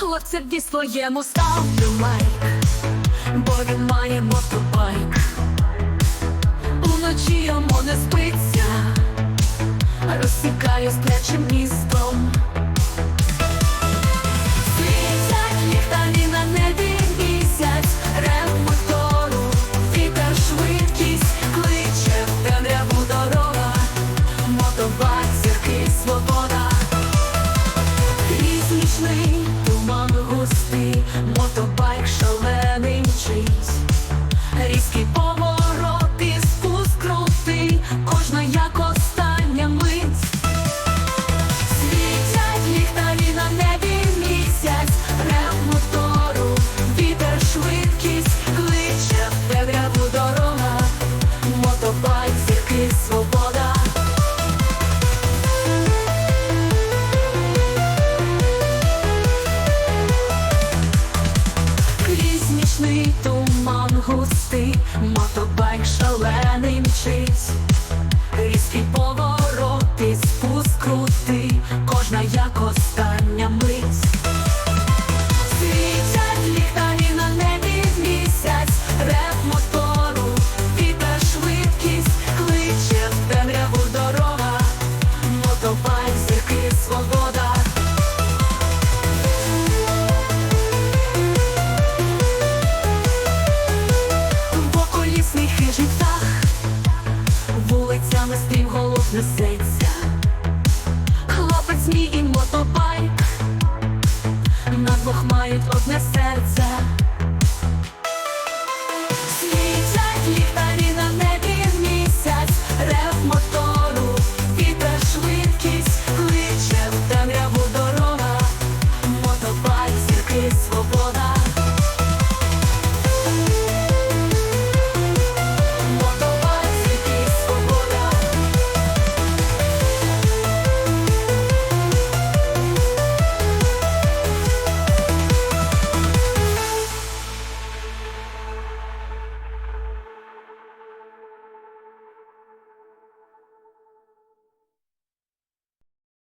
Хлопцеві своєму ставлю лайк, бо він має мотобайк. Уночі йому не спиться, розсікаю сплячим містом. Світять ліхтарі на небі місяць, рев мотору, вітер швидкість, кличе в темряву дорога, мотобайк, зірки, свобода. Крізь густий, мотобайк шалений мчить, різкий поворот і спуск крутий, кожна як остання мить. Стрімголов хлопець мій і мотобайк, на двох мають одне серце.